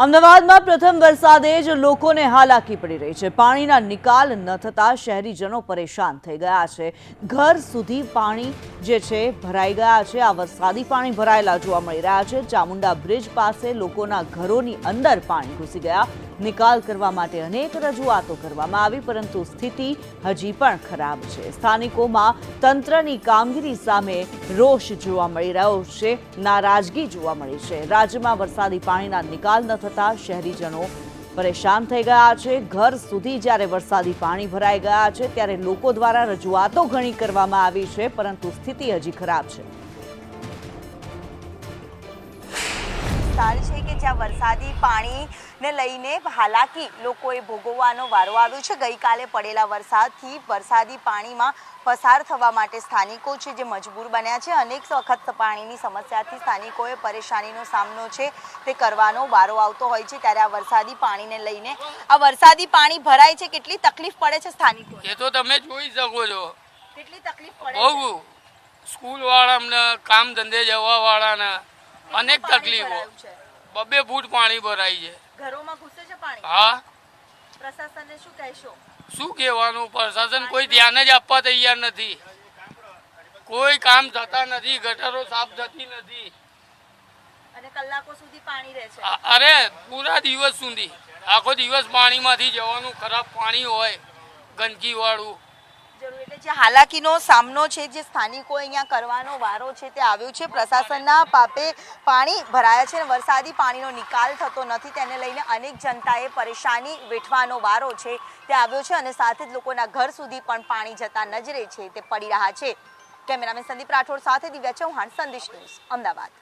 અમદાવાદમાં પ્રથમ વરસાદે જ લોકોને હાલાકી પડી રહી છે. પાણીના નિકાલ ન થતા શહેરીજનો પરેશાન થઈ ગયા છે. ઘર સુધી પાણી જે છે ભરાઈ ગયા છે. આ વરસાદી પાણી ભરાયેલા જોવા મળી રહ્યા છે. ચામુંડા બ્રિજ પાસે લોકોના ઘરોની અંદર પાણી ઘૂસી ગયા. નિકાલ કરવા માટે અનેક રજૂઆતો કરવામાં આવી, પરંતુ સ્થિતિ હજી પણ ખરાબ છે. સ્થાનિકોમાં તંત્રની કામગીરી સામે રોષ જોવા મળી રહ્યો છે. નારાજગી જોવા મળી છે. રાજ્યમાં વરસાદી પાણીના નિકાલ ન થતા શહેરીજનો પરેશાન થઈ ગયા છે. ઘર સુધી જ્યારે વરસાદી પાણી ભરાઈ ગયા છે, ત્યારે લોકો દ્વારા રજૂઆતો ઘણી કરવામાં આવી છે, પરંતુ સ્થિતિ હજી ખરાબ છે. વિસ્તાર છે કે જ્યાં વરસાદી પાણીને લઈને હાલાકી લોકોએ ભોગવવાનો વારો આવ્યો છે. ગઈકાલે પડેલા વરસાદથી વરસાદી પાણીમાં પસાર થવા માટે સ્થાનિકો છે જે મજબૂર બન્યા છે. અનેક વખત પાણીની સમસ્યાથી સ્થાનિકોએ પરેશાનીનો સામનો છે તે કરવાનો વારો આવતો હોય છે. ત્યારે આ વરસાદી પાણીને લઈને આ વરસાદી પાણી ભરાય છે. કેટલી તકલીફ પડે છે સ્થાનિકો એ તો તમે જોઈ શકો છો. કેટલી તકલીફ પડે બહુ સ્કૂલ વાળાને કામ ધંધે જવા વાળાને અનેક તકલીફો. બબે ફૂટ પાણી ભરાય છે. ઘરોમાં ઘૂસે છે પાણી? હા. પ્રશાસનને શું કહેશો? શું કહેવાનું? પ્રશાસન કોઈ ધ્યાન જ આપવા તૈયાર નથી. કોઈ કામ થતા નથી ગટરો સાફ થતી નથી. અને કલાકો સુધી પાણી રહે છે. અરે પૂરા દિવસ સુધી. આખો દિવસ પાણીમાંથી જવાનું ખરાબ પાણી હોય ગંદકી વાળું જે હાલાકીનો સામનો છે, જે સ્થાનિકો અહીંયા કરવાનો વારો છે, તે આવ્યો છે. પ્રશાસનના પાપે પાણી ભરાયા છે વરસાદી પાણીનો નિકાલ થતો નથી. તેને લઈને અનેક જનતાએ પરેશાની વેઠવાનો વારો છે, તે આવ્યો છે અને સાથે જ લોકોના ઘર સુધી પણ પાણી જતા નજરે છે, તે પડી રહ્યા છે. કેમેરામેન સંદીપ રાઠોડ સાથે દિવ્યા ચૌહાણ, સંદેશ ન્યૂઝ, અમદાવાદ.